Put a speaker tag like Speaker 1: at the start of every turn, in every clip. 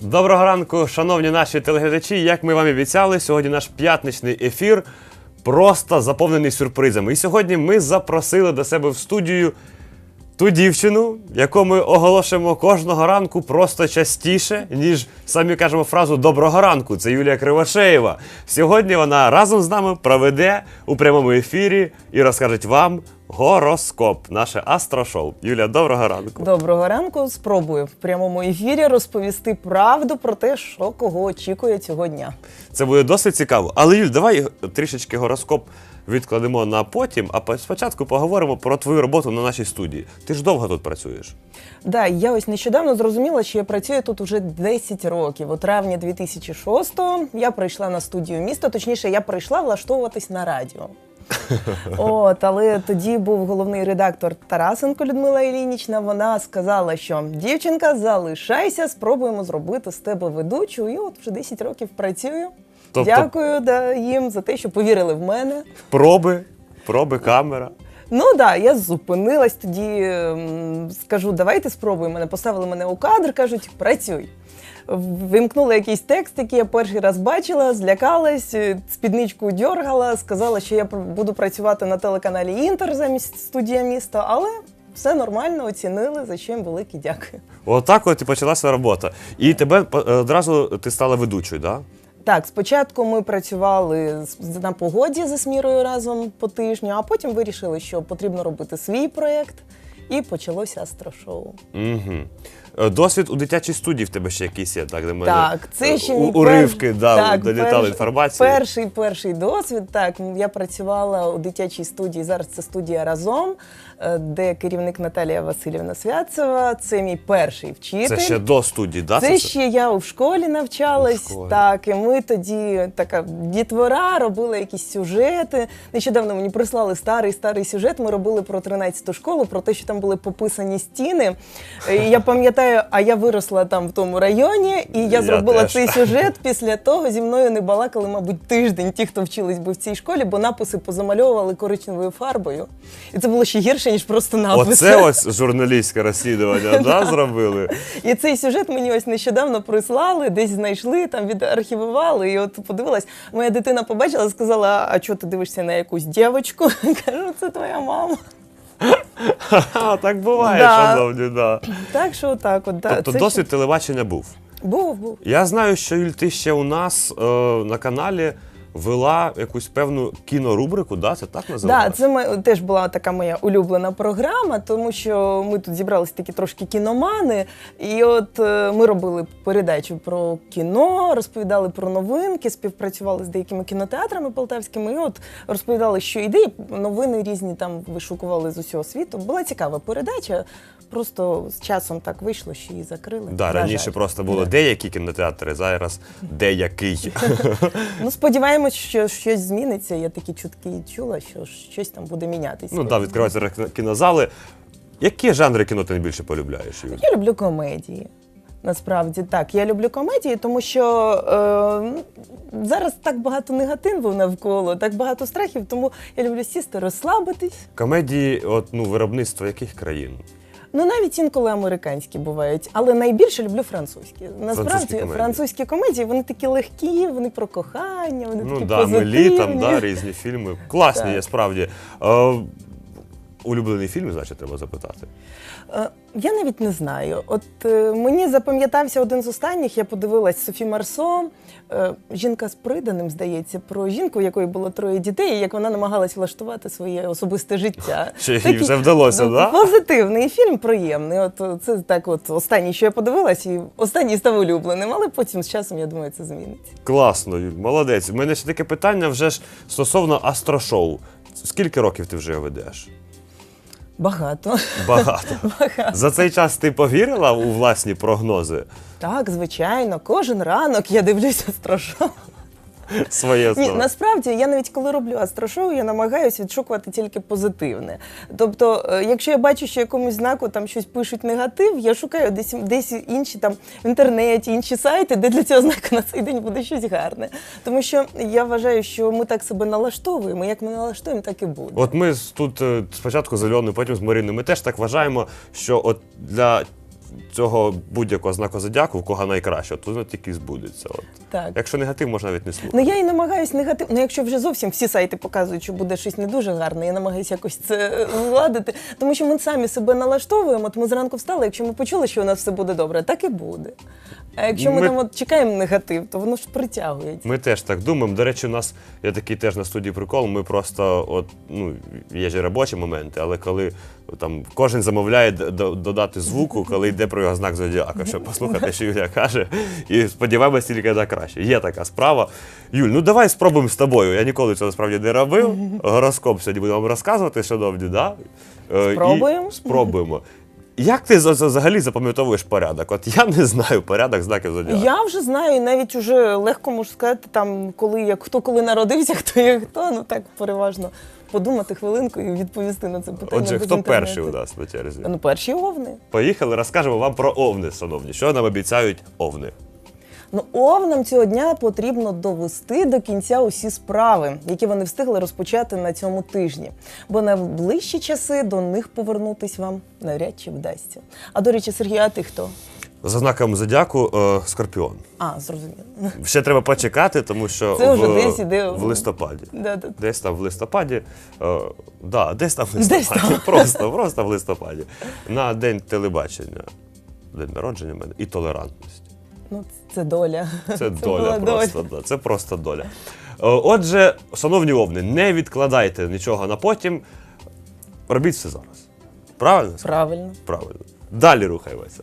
Speaker 1: Доброго ранку, шановні наші телеглядачі. Як ми вам і обіцяли, сьогодні наш п'ятничний ефір просто заповнений сюрпризами. І сьогодні ми запросили до себе в студію ту дівчину, яку ми оголошуємо кожного ранку просто частіше, ніж самі кажемо фразу Доброго ранку. Це Юлія Кривошеєва. Сьогодні вона разом з нами проведе у прямому ефірі і розкаже вам гороскоп, наше астрошоу. Юлія, доброго ранку.
Speaker 2: Доброго ранку. Спробую в прямому ефірі розповісти правду про те, що кого очікує цього дня.
Speaker 1: Це буде досить цікаво. Але Юль, давай трішечки гороскоп відкладемо на потім, а по- спочатку поговоримо про твою роботу на нашій студії. Ти ж довго тут працюєш.
Speaker 2: Да, я ось нещодавно зрозуміла, що я працюю тут уже 10 років. У травні 2006-го я прийшла на студію міста. Точніше, я прийшла влаштовуватись на радіо. От, але тоді був головний редактор Тарасенко Людмила Ілінічна. Вона сказала, що дівчинка, залишайся, спробуємо зробити з тебе ведучу. І от вже 10 років працюю.
Speaker 1: Тобто-
Speaker 2: Дякую да, їм за те, що повірили в мене.
Speaker 1: Проби, проби, камера.
Speaker 2: Ну так, да, я зупинилась тоді. ем, Скажу, давайте спробуємо. Мене поставили мене у кадр, кажуть, працюй. Вимкнула якийсь текст, який я перший раз бачила, злякалась, е, спідничку дьоргала, сказала, що я буду працювати на телеканалі Інтер замість студія міста, але все нормально оцінили, за що їм велике дякую.
Speaker 1: Отак от і почалася робота. І тебе одразу ти стала ведучою, так? Да?
Speaker 2: Так, спочатку ми працювали на погоді за смірою разом по тижню, а потім вирішили, що потрібно робити свій проєкт, і почалося астрошоу.
Speaker 1: Угу. Досвід у дитячій студії в тебе ще якийсь є, так? Де мене
Speaker 2: Так, це ще
Speaker 1: у-
Speaker 2: мій
Speaker 1: уривки,
Speaker 2: перш-
Speaker 1: да,
Speaker 2: так,
Speaker 1: долітали
Speaker 2: перш-
Speaker 1: інформації.
Speaker 2: Перший перший досвід. Так, я працювала у дитячій студії. Зараз це студія разом, е, де керівник Наталія Васильівна Святцева. Це мій перший вчитель.
Speaker 1: Це ще до студії, да?
Speaker 2: Це ще я у школі навчалась,
Speaker 1: У школі.
Speaker 2: так, і ми тоді така дітвора робили якісь сюжети. Нещодавно мені прислали старий старий сюжет. Ми робили про 13-ту школу, про те, що там були пописані стіни. І я пам'ятаю, а я виросла там в тому районі, і я,
Speaker 1: Я
Speaker 2: зробила
Speaker 1: теж.
Speaker 2: цей сюжет. Після того зі мною не балакали, мабуть, тиждень ті, хто вчились би в цій школі, бо написи позамальовували коричневою фарбою. І це було ще гірше, ніж просто написи.
Speaker 1: Оце ось журналістське розслідування, да, зробили.
Speaker 2: І цей сюжет мені ось нещодавно прислали, десь знайшли, там відархівували. І от подивилась, моя дитина побачила, сказала: а чого ти дивишся на якусь дівчинку? Кажу, це твоя мама.
Speaker 1: Так буває,
Speaker 2: Да.
Speaker 1: шановні, да.
Speaker 2: Так що так, от да,
Speaker 1: Тобто
Speaker 2: це
Speaker 1: досвід телебачення був.
Speaker 2: ще- був, був.
Speaker 1: Я знаю, що Юль, ти ще у нас е, на каналі вела якусь певну кінорубрику, да? Це так
Speaker 2: Да,
Speaker 1: називалося?
Speaker 2: це ми, теж була така моя улюблена програма, тому що ми тут зібралися такі трошки кіномани. І от е, ми робили передачу про кіно, розповідали про новинки, співпрацювали з деякими кінотеатрами полтавськими. І от розповідали, що ідеї, новини різні там вишукували з усього світу. Була цікава передача. Просто з часом так вийшло, що її закрили.
Speaker 1: Да,
Speaker 2: на
Speaker 1: раніше
Speaker 2: жаль.
Speaker 1: просто було деякі кінотеатри, зараз деякий.
Speaker 2: Ну, сподіваємось, що щось зміниться. Я такі чутки чула, що щось там буде мінятися.
Speaker 1: Ну так, відкриваються кінозали. Які жанри кіно ти найбільше полюбляєш, Юль?
Speaker 2: Я люблю комедії. Насправді так, я люблю комедії, тому що е, зараз так багато негативу навколо, так багато страхів, тому я люблю сісти, розслабитись.
Speaker 1: Комедії, от, ну, виробництво яких країн?
Speaker 2: Ну навіть інколи американські бувають, але найбільше люблю французькі. Насправді
Speaker 1: Французькі
Speaker 2: французькі
Speaker 1: комедії.
Speaker 2: комедії. вони такі легкі, вони про кохання, вони
Speaker 1: Ну
Speaker 2: такі
Speaker 1: да,
Speaker 2: позитивні.
Speaker 1: милі там, да, різні фільми. Класні
Speaker 2: Так.
Speaker 1: є справді. Е, улюблений фільм, значить, треба запитати.
Speaker 2: Е, Я навіть не знаю. От е, мені запам'ятався один з останніх. Я подивилась Софі Марсо, е, жінка з приданим, здається, про жінку, у якої було троє дітей, і як вона намагалась влаштувати своє особисте життя.
Speaker 1: Ще їй вже вдалося, да?
Speaker 2: Позитивний фільм, приємний. От це так, от останній, що я подивилась, і останній став улюбленим, але потім з часом я думаю, це зміниться.
Speaker 1: Класно, Юль, молодець. У мене ще таке питання вже ж стосовно астрошоу. Скільки років ти вже його ведеш?
Speaker 2: Багато.
Speaker 1: Багато. Багато. За цей час ти повірила у власні прогнози?
Speaker 2: Так, звичайно, кожен ранок я дивлюся страшно.
Speaker 1: Своє
Speaker 2: Ні, насправді я навіть коли роблю астрошоу, я намагаюся відшукувати тільки позитивне. Тобто, е, якщо я бачу, що якомусь знаку там щось пишуть негатив, я шукаю десь десь інші там в інтернеті, інші сайти, де для цього знаку на цей день буде щось гарне. Тому що я вважаю, що ми так себе налаштовуємо. Як ми налаштуємо, так і буде.
Speaker 1: От ми тут е, спочатку з Альоною, потім з Мариною, ми теж так вважаємо, що от для цього будь-якого знаку зодіаку, в кого найкраще, то воно тільки збудеться. От.
Speaker 2: Так.
Speaker 1: Якщо негатив, можна навіть не слухати.
Speaker 2: Ну я і намагаюсь негатив. Ну, якщо вже зовсім всі сайти показують, що буде щось не дуже гарне, я намагаюся якось це владити. Тому що ми самі себе налаштовуємо. От ми зранку встали, якщо ми почули, що у нас все буде добре, так і буде. А якщо ми,
Speaker 1: Ми-
Speaker 2: там от чекаємо негатив, то воно ж притягується.
Speaker 1: Ми теж так думаємо. До речі, у нас є такий теж на студії прикол. Ми просто, от, ну, є ж робочі моменти, але коли там кожен замовляє додати звуку, коли йде про його знак зодіака, щоб послухати, що Юля каже, і сподіваємось, тільки на краще. Є така справа. Юль, ну давай спробуємо з тобою. Я ніколи цього насправді не робив. Гороскоп сьогодні будемо вам розказувати, шановні, да? Е, і
Speaker 2: Спробуємо.
Speaker 1: Спробуємо. Як ти за- за- взагалі запам'ятовуєш порядок? От я не знаю порядок знаків зодіаку.
Speaker 2: Я вже знаю, і навіть уже легко можу сказати, там, коли як хто коли народився, хто є хто, ну так переважно подумати хвилинку і відповісти на це питання.
Speaker 1: Отже,
Speaker 2: без
Speaker 1: хто
Speaker 2: інтернету.
Speaker 1: перший у нас на черзі?
Speaker 2: Ну, перші овни.
Speaker 1: Поїхали, розкажемо вам про овни, шановні. Що нам обіцяють овни?
Speaker 2: Ну, овнам цього дня потрібно довести до кінця усі справи, які вони встигли розпочати на цьому тижні. Бо на ближчі часи до них повернутись вам навряд чи вдасться. А до речі, Сергій, а ти хто?
Speaker 1: За знаком зодіаку е, скорпіон.
Speaker 2: А, зрозуміло.
Speaker 1: Ще треба почекати, тому що
Speaker 2: Це вже
Speaker 1: в,
Speaker 2: десь іде
Speaker 1: в листопаді.
Speaker 2: Да-да.
Speaker 1: Десь там в листопаді. Е, да, десь там в
Speaker 2: Десь
Speaker 1: листопаді.
Speaker 2: там.
Speaker 1: Просто, просто в листопаді. На день телебачення, день народження в мене і толерантності.
Speaker 2: Ну, це доля.
Speaker 1: Це доля
Speaker 2: була
Speaker 1: просто. Да, це просто доля. Е, Отже, шановні овни, не відкладайте нічого на потім. Робіть все зараз. Правильно?
Speaker 2: Правильно.
Speaker 1: Правильно. Далі рухаємося.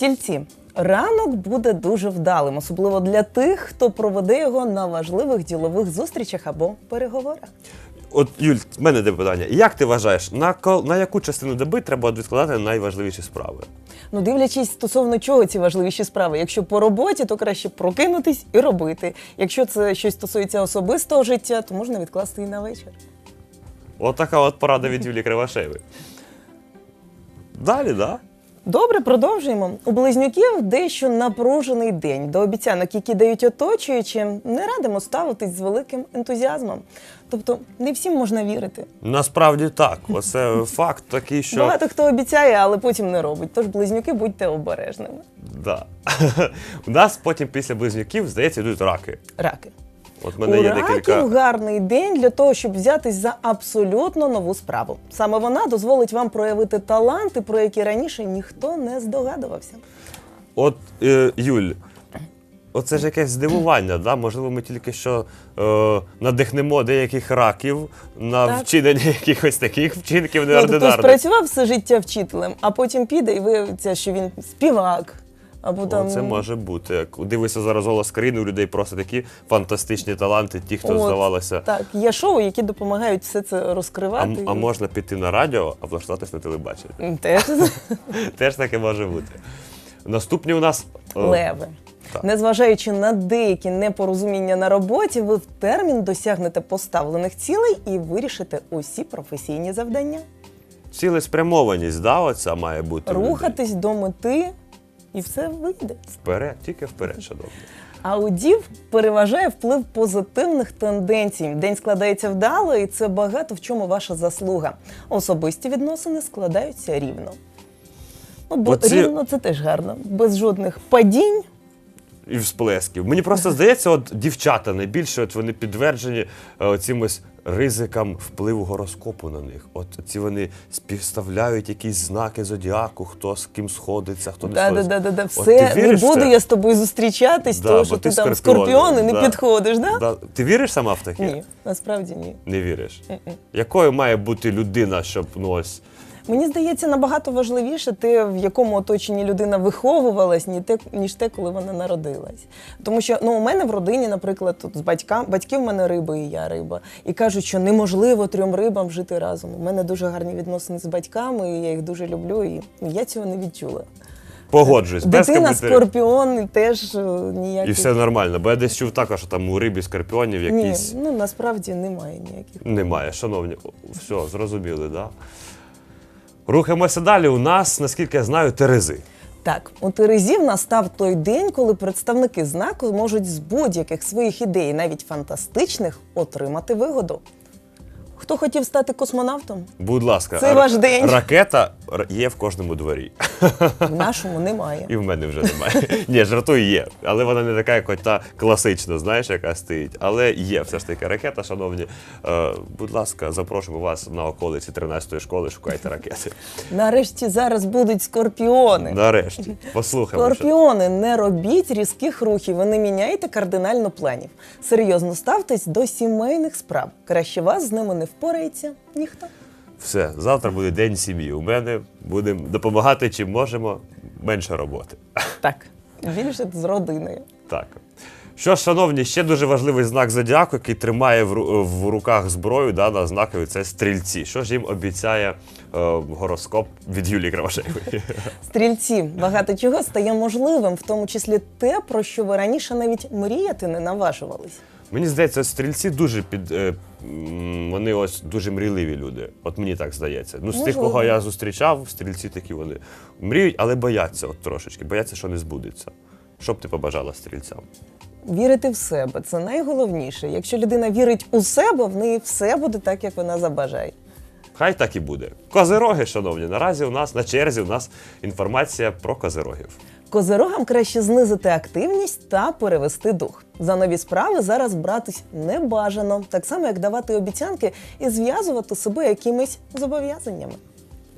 Speaker 2: Тільці. Ранок буде дуже вдалим, особливо для тих, хто проведе його на важливих ділових зустрічах або переговорах.
Speaker 1: От, Юль, в мене де питання. Як ти вважаєш, на, кол- на яку частину доби треба відкладати найважливіші справи?
Speaker 2: Ну, дивлячись стосовно чого ці важливіші справи. Якщо по роботі, то краще прокинутись і робити. Якщо це щось стосується особистого життя, то можна відкласти і на вечір.
Speaker 1: От така от порада від Юлії Кривошеєвої. Далі, так? Да?
Speaker 2: Добре, продовжуємо. У близнюків дещо напружений день. До обіцянок, які дають оточуючі, не радимо ставитись з великим ентузіазмом. Тобто не всім можна вірити.
Speaker 1: Насправді так. Оце факт такий, що.
Speaker 2: Багато хто обіцяє, але потім не робить. Тож близнюки будьте обережними.
Speaker 1: Да. У нас потім після близнюків, здається, йдуть раки.
Speaker 2: Раки.
Speaker 1: От мене є
Speaker 2: раків
Speaker 1: декілька.
Speaker 2: гарний день для того, щоб взятись за абсолютно нову справу. Саме вона дозволить вам проявити таланти, про які раніше ніхто не здогадувався.
Speaker 1: От, е, Юль, оце ж якесь здивування, да? можливо, ми тільки що е, надихнемо деяких раків на
Speaker 2: Так.
Speaker 1: вчинення якихось таких вчинків
Speaker 2: Ну, тобто
Speaker 1: неординарних.
Speaker 2: спрацював все життя вчителем, а потім піде і виявиться, що він співак. Або там
Speaker 1: О, це може бути. Як дивишся зараз голос країни, у людей просто такі фантастичні таланти, ті, хто
Speaker 2: От,
Speaker 1: здавалося.
Speaker 2: Так, є шоу, які допомагають все це
Speaker 1: А,
Speaker 2: розкривати.
Speaker 1: а можна піти на радіо, а влаштуватись на телебаченні.
Speaker 2: М, Теж
Speaker 1: Теж таке може бути. Наступні у нас е,
Speaker 2: леви.
Speaker 1: Так.
Speaker 2: Незважаючи на деякі непорозуміння на роботі, ви в термін досягнете поставлених цілей і вирішите усі професійні завдання.
Speaker 1: цілеспрямованість, да, оця має бути. у людей.
Speaker 2: Рухатись до мети, і все вийде.
Speaker 1: Вперед, тільки вперед, шановні.
Speaker 2: А у дів переважає вплив позитивних тенденцій. День складається вдало, і це багато в чому ваша заслуга. Особисті відносини складаються рівно. Ну, бо
Speaker 1: Оці-
Speaker 2: рівно це теж гарно, без жодних падінь.
Speaker 1: І всплесків. Мені просто здається, от дівчата найбільше от вони підтверджені е, цим ось ризикам впливу гороскопу на них. От ці вони співставляють якісь знаки зодіаку, хто з ким сходиться, хто не
Speaker 2: Да,
Speaker 1: сходиться.
Speaker 2: да, да, да.
Speaker 1: От
Speaker 2: Все,
Speaker 1: ти
Speaker 2: не
Speaker 1: віриш в
Speaker 2: буду
Speaker 1: це?
Speaker 2: я з тобою зустрічатись,
Speaker 1: Да,
Speaker 2: тому
Speaker 1: бо
Speaker 2: що
Speaker 1: ти
Speaker 2: ти там
Speaker 1: скорпіон,
Speaker 2: скорпіон і не
Speaker 1: да.
Speaker 2: підходиш, да?
Speaker 1: Да. Ти віриш сама в таке?
Speaker 2: Ні, насправді ні.
Speaker 1: Не віриш. Якою має бути людина, щоб ну ось.
Speaker 2: Мені здається, набагато важливіше те, в якому оточенні людина виховувалась, ні те, ніж те, коли вона народилась. Тому що ну, у мене в родині, наприклад, тут з батька, батьки в мене риби, і я риба. І кажуть, що неможливо трьом рибам жити разом. У мене дуже гарні відносини з батьками, і я їх дуже люблю, і я цього не відчула.
Speaker 1: Погоджуюсь, без
Speaker 2: Дитина
Speaker 1: коментарів.
Speaker 2: скорпіон теж е, ніяких.
Speaker 1: І все нормально. Бо я десь чув також, що там у рибі скорпіонів
Speaker 2: Ні,
Speaker 1: якісь.
Speaker 2: ну насправді немає ніяких.
Speaker 1: Немає, шановні, все, зрозуміли, да? Рухаємося далі. У нас, наскільки я знаю, Терези.
Speaker 2: Так, у Терезів настав той день, коли представники знаку можуть з будь-яких своїх ідей, навіть фантастичних, отримати вигоду. Хто хотів стати космонавтом?
Speaker 1: Будь ласка,
Speaker 2: Це ваш день.
Speaker 1: ракета є в кожному дворі.
Speaker 2: В нашому немає.
Speaker 1: І в мене вже немає. Ні, жартую є. Але вона не така, як та класична, знаєш, яка стоїть. Але є все ж таки ракета, шановні. Е, будь ласка, запрошуємо вас на околиці 13-ї школи, шукайте ракети.
Speaker 2: Нарешті зараз будуть скорпіони.
Speaker 1: Нарешті. Послухаємо. що-
Speaker 2: Скорпіони, не робіть різких рухів, ви не міняйте кардинально планів. Серйозно ставтесь до сімейних справ. Краще вас з ними не впорається ніхто.
Speaker 1: Все, завтра буде день сім'ї. У мене будемо допомагати чим можемо, менше роботи.
Speaker 2: Так, більше з родиною.
Speaker 1: Так. Що ж, шановні, ще дуже важливий знак зодіаку, який тримає в, в руках зброю, да, на знакові це стрільці. Що ж їм обіцяє е, гороскоп від Юлії Кравошеєвої?
Speaker 2: Стрільці, багато чого стає можливим, в тому числі те, про що ви раніше навіть мріяти не наважувались.
Speaker 1: Мені здається, стрільці дуже під. М, вони ось дуже мрійливі люди. От мені так здається. Ну, з тих,
Speaker 2: Можливо.
Speaker 1: кого я зустрічав, стрільці такі вони мріють, але бояться от трошечки, бояться, що не збудеться. Що б ти побажала стрільцям?
Speaker 2: Вірити в себе це найголовніше. Якщо людина вірить у себе, в неї все буде так, як вона забажає.
Speaker 1: Хай так і буде. Козироги, шановні, наразі у нас на черзі у нас інформація про козирогів.
Speaker 2: Козирогам краще знизити активність та перевести дух. За нові справи зараз братись не бажано, так само як давати обіцянки і зв'язувати себе якимись зобов'язаннями.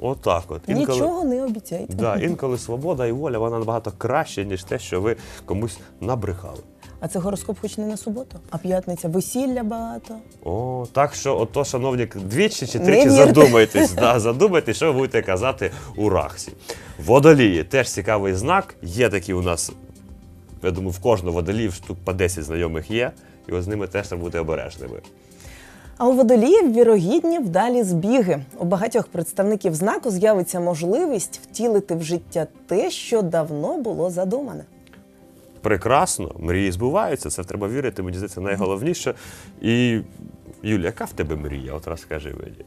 Speaker 1: Отак от.
Speaker 2: Нічого не обіцяйте.
Speaker 1: Да, інколи свобода і воля вона набагато краще, ніж те, що ви комусь набрехали.
Speaker 2: А це гороскоп хоч не на суботу, а п'ятниця весілля багато.
Speaker 1: О, так що, ото, шановні, двічі чи тричі
Speaker 2: вірте.
Speaker 1: задумайтесь, да, задумайтесь, що ви будете казати у рахсі. Водолії теж цікавий знак. Є такі у нас, я думаю, в кожного водоліїв штук по 10 знайомих є, і от з ними теж треба бути обережними.
Speaker 2: А у водоліїв вірогідні вдалі збіги. У багатьох представників знаку з'явиться можливість втілити в життя те, що давно було задумане.
Speaker 1: Прекрасно, мрії збуваються, це треба вірити, мені здається, найголовніше. І Юля, яка в тебе мрія? От розкажи мені.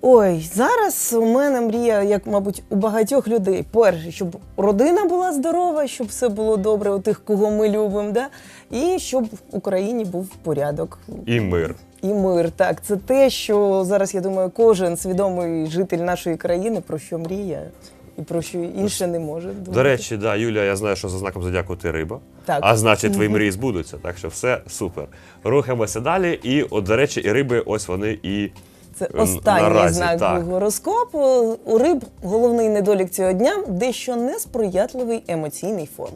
Speaker 2: Ой, зараз у мене мрія, як, мабуть, у багатьох людей. Перше, щоб родина була здорова, щоб все було добре у тих, кого ми любимо, да? і щоб в Україні був порядок.
Speaker 1: І мир.
Speaker 2: І мир, так, це те, що зараз я думаю, кожен свідомий житель нашої країни про що мріє і про що інше не може.
Speaker 1: До речі, да, Юля, я знаю, що за знаком зодіаку ти риба.
Speaker 2: Так.
Speaker 1: А значить, твої мрії збудуться. Так що все супер. Рухаємося далі. І, от, до речі, і риби, ось вони і.
Speaker 2: Це
Speaker 1: Н-
Speaker 2: останній
Speaker 1: наразі,
Speaker 2: знак
Speaker 1: так.
Speaker 2: гороскопу. У риб головний недолік цього дня дещо несприятливий емоційний фон.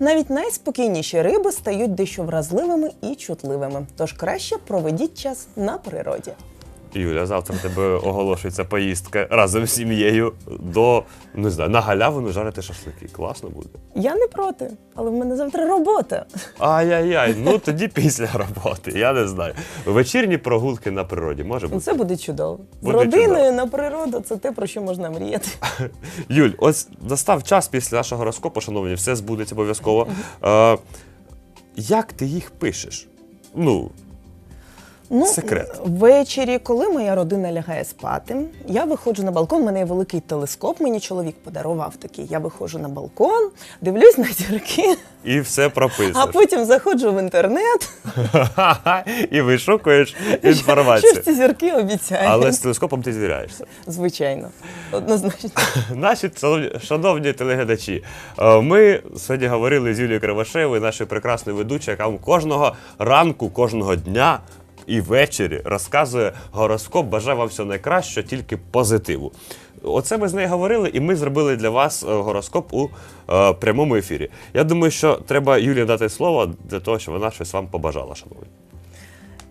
Speaker 2: Навіть найспокійніші риби стають дещо вразливими і чутливими. Тож краще проведіть час на природі.
Speaker 1: Юля, завтра в тебе оголошується поїздка разом з сім'єю до не знаю, на галявину жарити шашлики. Класно буде.
Speaker 2: Я не проти, але в мене завтра робота.
Speaker 1: Ай-яй-яй, ну тоді після роботи, я не знаю. Вечірні прогулки на природі може
Speaker 2: Ну,
Speaker 1: бути.
Speaker 2: Це буде чудово. З родиною
Speaker 1: чудово.
Speaker 2: на природу це те, про що можна мріяти.
Speaker 1: Юль, ось настав час після нашого гороскопу, шановні, все збудеться обов'язково. Е, як ти їх пишеш? Ну,
Speaker 2: Ну,
Speaker 1: Секрет.
Speaker 2: Ввечері, коли моя родина лягає спати, я виходжу на балкон. У мене є великий телескоп. Мені чоловік подарував такий. Я виходжу на балкон, дивлюсь на зірки,
Speaker 1: і все прописуєш.
Speaker 2: а потім заходжу в інтернет.
Speaker 1: і вишукуєш
Speaker 2: Що
Speaker 1: інформацію.
Speaker 2: ж ці зірки обіцяють?
Speaker 1: Але з телескопом ти звіряєшся.
Speaker 2: Звичайно, однозначно.
Speaker 1: Наші шановні, телеглядачі, е, ми сьогодні говорили з Юлією Кривошеєвою, нашою прекрасною ведучою, яка вам кожного ранку, кожного дня і ввечері розказує гороскоп. Бажаю вам всього найкраще, тільки позитиву. Оце ми з нею говорили, і ми зробили для вас е, гороскоп у е, прямому ефірі. Я думаю, що треба Юлі дати слово для того, щоб вона щось вам побажала, шановні.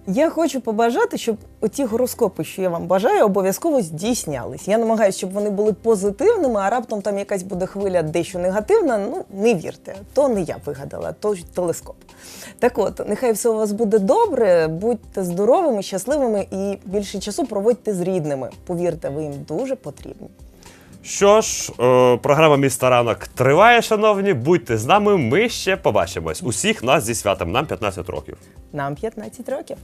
Speaker 2: Я хочу побажати, щоб оті гороскопи, що я вам бажаю, обов'язково здійснялись. Я намагаюся, щоб вони були позитивними, а раптом там якась буде хвиля дещо негативна. Ну не вірте, то не я вигадала, то телескоп. Так от, нехай все у вас буде добре, будьте здоровими, щасливими і більше часу проводьте з рідними. Повірте, ви їм дуже потрібні.
Speaker 1: Що ж, е, програма Міста ранок триває, шановні. Будьте з нами. Ми ще побачимось. Усіх нас зі святом. Нам 15 років.
Speaker 2: Нам 15 років.